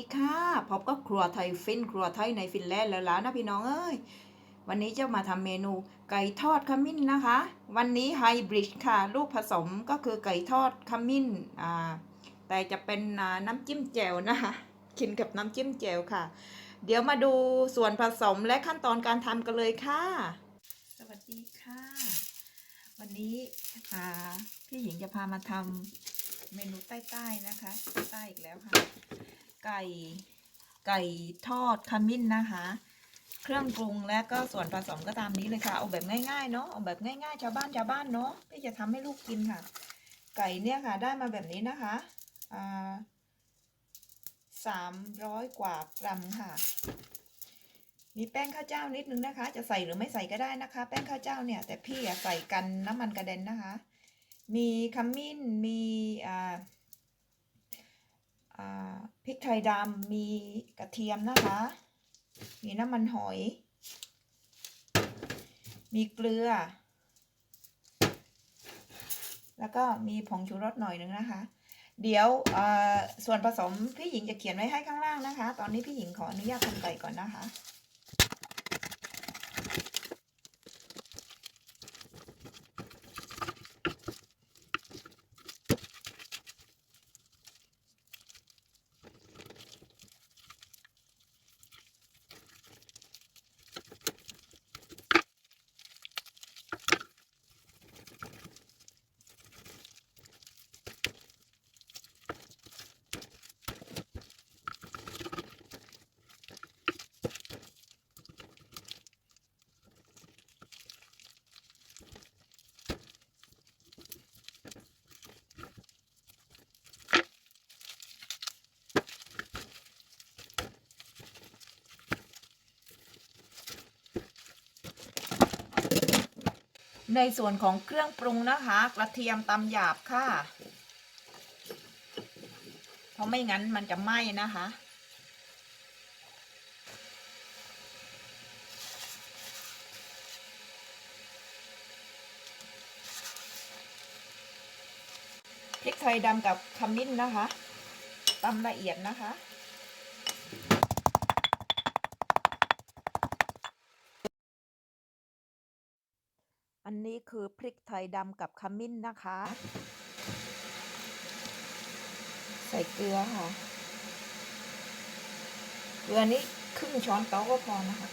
สวัสดีค่ะพบก็ครัวไทยฟิน ครัวไทยในฟินแลนด์แล้วล่ะนะพี่น้องเอ้ย วันนี้จะมาทำเมนูไก่ทอดขมิ้นนะคะ วันนี้ไฮบริดค่ะ ลูกผสมก็คือไก่ทอดขมิ้น อ่า แต่จะเป็นน้ำจิ้มแจ่วนะคะกินกับน้ำจิ้มแจ่วค่ะ เดี๋ยวมาดูส่วนผสมและขั้นตอนการทำกันเลยค่ะ สวัสดีค่ะ วันนี้อ่าพี่หญิงจะพามาทำเมนูใต้ๆนะคะ ใต้อีกแล้วค่ะ ไก่ ไก่ทอดขมิ้นนะคะ เครื่องปรุงและก็ส่วนผสมก็ตามนี้เลยค่ะ เอาแบบง่ายๆเนาะเอาแบบง่ายๆชาวบ้านชาวบ้านเนาะที่จะทำให้ลูกกินค่ะ ไก่เนี่ยค่ะได้มาแบบนี้นะคะอ่าสามร้อยกว่ากรัมค่ะมีแป้งข้าวเจ้านิดนึงนะคะ จะใส่หรือไม่ใส่ก็ได้นะคะ แป้งข้าวเจ้าเนี่ย แต่พี่อะใส่กันน้ำมันกระเด็นนะคะ มีขมิ้นมีอ่าอ่า ริกไทยดำมีกระเทียมนะคะ มีน้ำมันหอย มีเกลือ แล้วก็มีผงชูรสหน่อยหนึ่งนะคะ เดี๋ยวส่วนผสมพี่หญิงจะเขียนไว้ให้ข้างล่างนะคะ ตอนนี้พี่หญิงขออนุญาตทำไก่ก่อนนะคะ ในส่วนของเครื่องปรุงนะคะ กระเทียมตำหยาบค่ะ เพราะไม่งั้นมันจะไหม้นะคะ พริกไทยดำกับขมิ้นนะคะตำละเอียดนะคะ อันนี้คือพริกไทยดำกับขมิ้นนะคะ ใส่เกลือค่ะ เกลือนี้ครึ่งช้อนโต๊ะก็พอนะคะ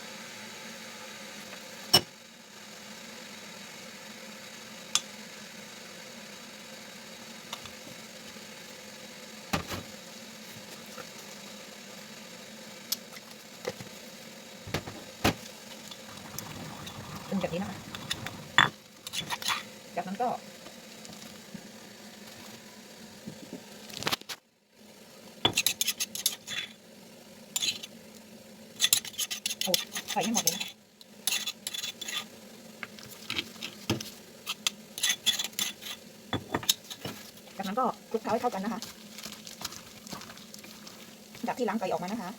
เป็นแบบนี้นะคะ จากนั้นก็โอ้ใส่ให้หมดเลยนะจากนั้นก็คลุกเคล้าให้เข้ากันนะคะจากที่ล้างไก่ออกมานะคะ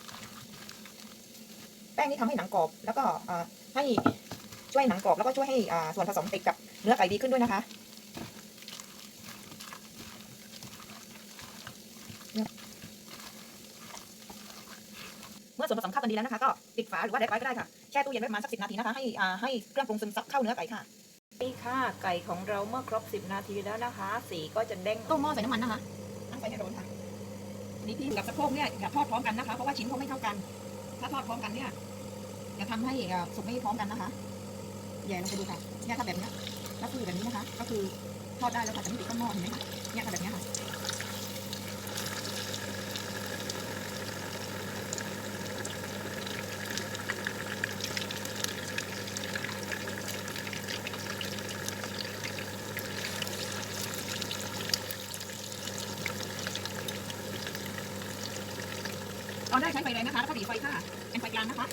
แป้งนี่ทำให้หนังกรอบ แล้วก็ให้ช่วยหนังกรอบแล้วก็ช่วยให้ส่วนผสมติดกับ เนื้อไก่ดีขึ้นด้วยนะคะเมื่อส่วนผสมเข้ากันดีแล้วนะคะ ก็ปิดฝาหรือว่าแดกไว้ก็ได้ค่ะแช่ตู้เย็นไว้ประมาณสักสินาทีนะคะ ให้อ่าให้เครื่องปรุงซึมซับเข้าเนื้อไก่ค่ะนี่ค่ะไก่ของเราเมื่อครบ 10 นาทีแล้วนะคะ สีก็จะเด้งต้มหม้อใส่น้ำมันนะคะตั้งไฟให้ร้อนค่ะนี่พี่กับสะโพกเนี่ยอย่าทอดพร้อมกันนะคะเพราะว่าชิ้นเขาไม่เท่ากัน ถ้าทอดพร้อมกันเนี่ยจะทำให้อ่าสุกไม่พร้อมกันนะคะแย่ลงไปดูค่ะเนี่ยถ้าแบบเนี้ ยก็คือแบบนี้นะคะ ก็คือทอดได้แล้วค่ะจะไม่ติดก้นหม้อเห็นไหมคะเนี่ยค่ะแบบนี้ค่ะตอนแรกใช้ไฟแรงนะคะแล้วก็ดีไฟค่ะเป็นไฟกลางนะคะ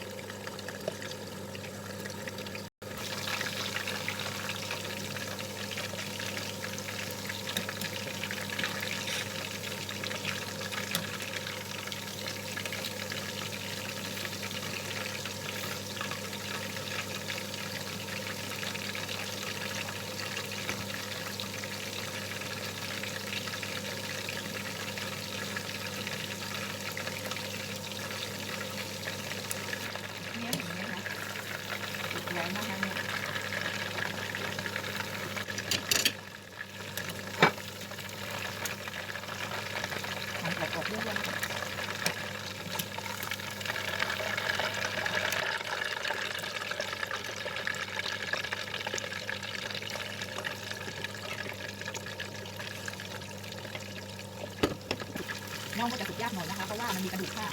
องก็จะสุกยากหน่อยนะคะ เพราะว่ามันมีกระดูกค่ะ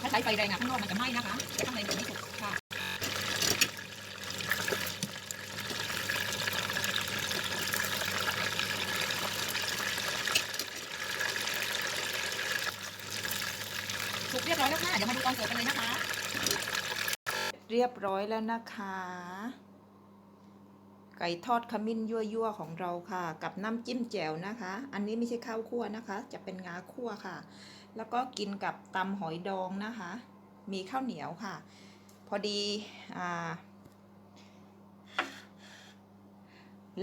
ถ้าใช้ไฟแรงอะข้างนอกมันจะไหม้นะคะข้างในจะไม่สุกค่ะสุกเรียบร้อยแล้วค่ะ เดี๋ยวมาดูตอนเสิร์ฟกันเลยนะคะ เรียบร้อยแล้วนะคะ ไก่ทอดขมิ้นยั่วๆของเราค่ะ กับน้ำจิ้มแจ่วนะคะ อันนี้ไม่ใช่ข้าวคั่วนะคะ จะเป็นงาคั่วค่ะ แล้วก็กินกับตำหอยดองนะคะ มีข้าวเหนียวค่ะ พอดีอ่า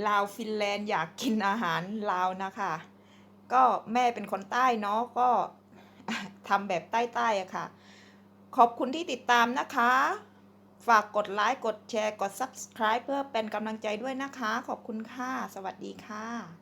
ลาวฟินแลนด์อยากกินอาหารลาวนะคะ ก็แม่เป็นคนใต้เนาะก็ทำแบบใต้ๆอะค่ะ ขอบคุณที่ติดตามนะคะ ฝากกดไลค์ กดแชร์ กด Subscribe เพื่อเป็นกำลังใจด้วยนะคะ ขอบคุณค่ะ สวัสดีค่ะ